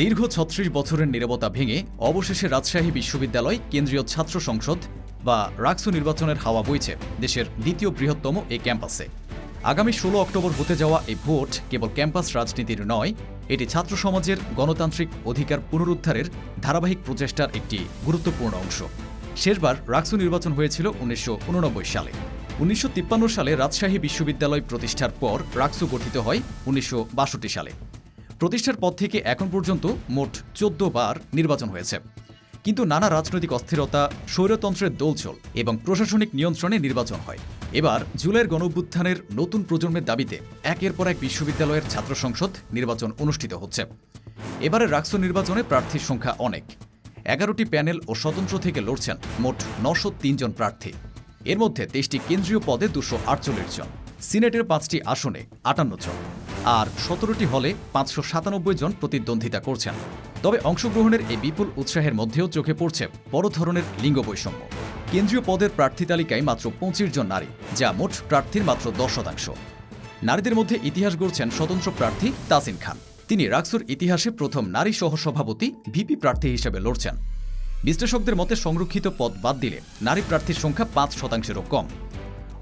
দীর্ঘ ছত্রিশ বছরের নিরবতা ভেঙে অবশেষে রাজশাহী বিশ্ববিদ্যালয়, কেন্দ্রীয় ছাত্র সংসদ বা রাক্সু নির্বাচনের হাওয়া বইছে দেশের দ্বিতীয় বৃহত্তম এই ক্যাম্পাসে। আগামী ষোলো অক্টোবর হতে যাওয়া এই ভোট কেবল ক্যাম্পাস রাজনীতির নয়, এটি ছাত্র সমাজের গণতান্ত্রিক অধিকার পুনরুদ্ধারের ধারাবাহিক প্রচেষ্টার একটি গুরুত্বপূর্ণ অংশ। শেষবার রাক্সু নির্বাচন হয়েছিল উনিশশো উননব্বই সালে। উনিশশো তিপ্পান্ন সালে রাজশাহী বিশ্ববিদ্যালয় প্রতিষ্ঠার পর রাক্সু গঠিত হয় উনিশশো বাষট্টি সালে। প্রতিষ্ঠার পর থেকে এখন পর্যন্ত মোট চোদ্দ বার নির্বাচন হয়েছে। কিন্তু নানা রাজনৈতিক অস্থিরতা, স্বৈরতন্ত্রের দোলচল এবং প্রশাসনিক নিয়ন্ত্রণে নির্বাচন হয়। এবার জুলাইয়ের গণঅভ্যুত্থানের নতুন প্রজন্মের দাবিতে একের পর এক বিশ্ববিদ্যালয়ের ছাত্র সংসদ নির্বাচন অনুষ্ঠিত হচ্ছে। এবারে রাক্সু নির্বাচনে প্রার্থীর সংখ্যা অনেক। এগারোটি প্যানেল ও স্বতন্ত্র থেকে লড়ছেন মোট নশো জন প্রার্থী। এর মধ্যে তেইশটি কেন্দ্রীয় পদে দুশো জন। সিনেটের পাঁচটি আসনে আটান্ন জন। আর সতেরোটি হলে পাঁচশো সাতানব্বই জন প্রতিদ্বন্দ্বিতা করছেন। তবে অংশগ্রহণের এই বিপুল উৎসাহের মধ্যেও চোখে পড়ছে বড় ধরনের লিঙ্গ বৈষম্য। কেন্দ্রীয় পদের প্রার্থী তালিকায় মাত্র পঁচিশ জন নারী, যা মোট প্রার্থীর মাত্র দশ শতাংশ। নারীদের মধ্যে ইতিহাস গড়ছেন স্বতন্ত্র প্রার্থী তাসিন খান। তিনি রাক্সুর ইতিহাসে প্রথম নারী সহসভাপতি, ভিপি প্রার্থী হিসেবে লড়ছেন। বিশ্লেষকদের মতে সংরক্ষিত পদ বাদ দিলে নারী প্রার্থীর সংখ্যা পাঁচ শতাংশেরও কম।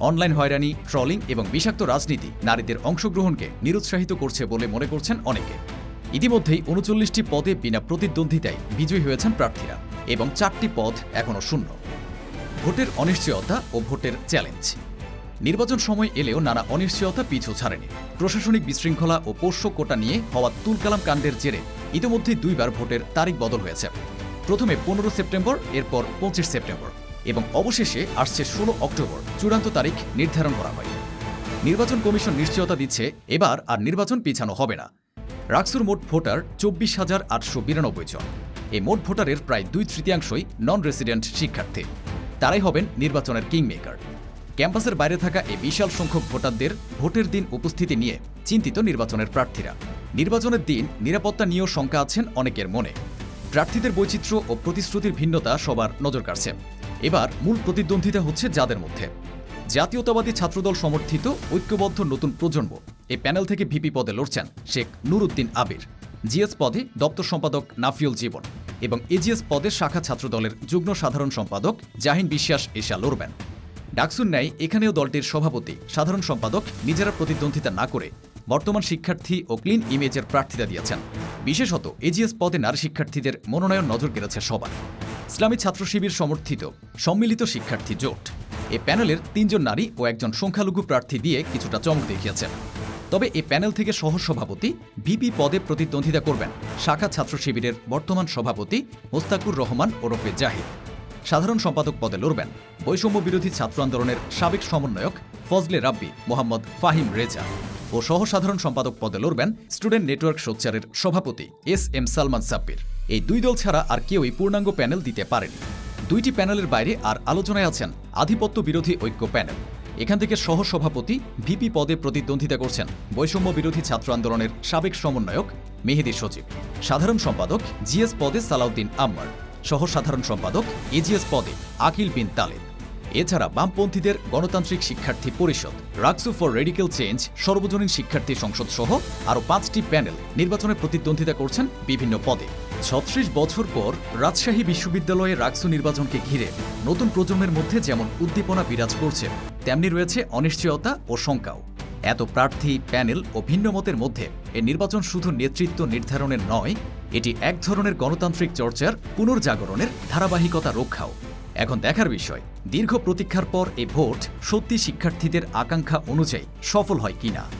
অনলাইন হয়রানি, ট্রলিং এবং বিষাক্ত রাজনীতি নারীদের অংশগ্রহণকে নিরুৎসাহিত করছে বলে মনে করছেন অনেকে। ইতিমধ্যেই উনচল্লিশটি পদে বিনা প্রতিদ্বন্দ্বিতায় বিজয়ী হয়েছেন প্রার্থীরা এবং চারটি পদ এখনও শূন্য। ভোটের অনিশ্চয়তা ও ভোটের চ্যালেঞ্জ। নির্বাচন সময় এলেও নানা অনিশ্চয়তা পিছু ছাড়েনি। প্রশাসনিক বিশৃঙ্খলা ও পোষ্য কোটা নিয়ে হওয়া তুলকালাম কাণ্ডের জেরে ইতিমধ্যেই দুইবার ভোটের তারিখ বদল হয়েছে। প্রথমে পনেরো সেপ্টেম্বর, এরপর পঁচিশ সেপ্টেম্বর। এবং অবশেষে আসছে ষোলো অক্টোবর, চূড়ান্ত তারিখ নির্ধারণ করা হয়। নির্বাচন কমিশন নিশ্চয়তা দিচ্ছে, এবার আর নির্বাচন পিছানো হবে না। রাক্সুর মোট ভোটার চব্বিশ হাজার আটশো বিরানব্বই জন। এই মোট ভোটারের প্রায় দুই তৃতীয়াংশই নন রেসিডেন্ট শিক্ষার্থী। তারাই হবেন নির্বাচনের কিংমেকার ক্যাম্পাসের বাইরে থাকা এই বিশাল সংখ্যক ভোটারদের ভোটের দিন উপস্থিতি নিয়ে চিন্তিত নির্বাচনের প্রার্থীরা। নির্বাচনের দিন নিরাপত্তা নিয়েও শঙ্কা আছেন অনেকের মনে। প্রার্থীদের বৈচিত্র্য ও প্রতিশ্রুতির ভিন্নতা সবার নজর কাড়ছে। এবার মূল প্রতিদ্বন্দ্বিতা হচ্ছে যাদের মধ্যে। জাতীয়তাবাদী ছাত্রদল সমর্থিত, ঐক্যবদ্ধ নতুন প্রজন্ম। এই প্যানেল থেকে ভিপি পদে লড়ছেন শেখ নুরুদ্দিন আবির। জিএস পদে দপ্তর সম্পাদক নাফিউল জীবন এবং এজিএস পদে শাখা ছাত্রদলের যুগ্ম সাধারণ সম্পাদক জাহিন বিশ্বাস এশা লড়বেন। ডাকসুর ন্যায় এখানেও দলটির সভাপতি, সাধারণ সম্পাদক নিজেরা প্রতিদ্বন্দ্বিতা না করে বর্তমান শিক্ষার্থী ও ক্লিন ইমেজের প্রার্থিতা দিয়েছেন। বিশেষত এজিএস পদে নারী শিক্ষার্থীদের মনোনয়ন নজর কেড়েছে সবার। ইসলামী ছাত্র শিবির সমর্থিত সম্মিলিত শিক্ষার্থী জোট। এ প্যানেলের তিনজন নারী ও একজন সংখ্যালঘু প্রার্থী দিয়ে কিছুটা চমক দেখিয়েছেন। তবে এ প্যানেল থেকে সহসভাপতি ভিপি পদে প্রতিদ্বন্দ্বিতা করবেন শাখা ছাত্র শিবিরের বর্তমান সভাপতি মোস্তাকুর রহমান ওরফে জাহিদ। সাধারণ সম্পাদক পদে লড়বেন বৈষম্য বিরোধী ছাত্র আন্দোলনের সাবেক সমন্বয়ক ফজলে রাব্বি, মোহাম্মদ ফাহিম রেজা ও সহসাধারণ সম্পাদক পদে লড়বেন স্টুডেন্ট নেটওয়ার্ক সোচ্চারের সভাপতি এস এম সালমান সাব্বির। এই দুই দল ছাড়া আর কেউই পূর্ণাঙ্গ প্যানেল দিতে পারেনি। দুইটি প্যানেলের বাইরে আর আলোচনায় আছেন আধিপত্য বিরোধী ঐক্য প্যানেল। এখান থেকে সহ সভাপতি ভিপি পদে প্রতিদ্বন্দ্বিতা করছেন বৈষম্য বিরোধী ছাত্র আন্দোলনের সাবেক সমন্বয়ক মেহেদি সচিব। সাধারণ সম্পাদক জিএস পদে সালাউদ্দিন আম্মার। সহ সাধারণ সম্পাদক এজিএস পদে আকিল বিন তালেব। এছাড়া বামপন্থীদের গণতান্ত্রিক শিক্ষার্থী পরিষদ, রাকসু ফর রেডিক্যাল চেঞ্জ, সর্বজনীন শিক্ষার্থী সংসদ সহ আরও পাঁচটি প্যানেল নির্বাচনে প্রতিদ্বন্দ্বিতা করছেন বিভিন্ন পদে। ছত্রিশ বছর পর রাজশাহী বিশ্ববিদ্যালয়ে রাকসু নির্বাচনকে ঘিরে নতুন প্রজন্মের মধ্যে যেমন উদ্দীপনা বিরাজ করছে, তেমনি রয়েছে অনিশ্চয়তা ও শঙ্কাও। এত প্রার্থী, প্যানেল ও ভিন্ন মতের মধ্যে এ নির্বাচন শুধু নেতৃত্ব নির্ধারণের নয়, এটি এক ধরনের গণতান্ত্রিক চর্চার পুনর্জাগরণের ধারাবাহিকতা রক্ষাও। এখন দেখার বিষয়, দীর্ঘ প্রতীক্ষার পর এ ভোট সত্যি শিক্ষার্থীদের আকাঙ্ক্ষা অনুযায়ী সফল হয় কিনা?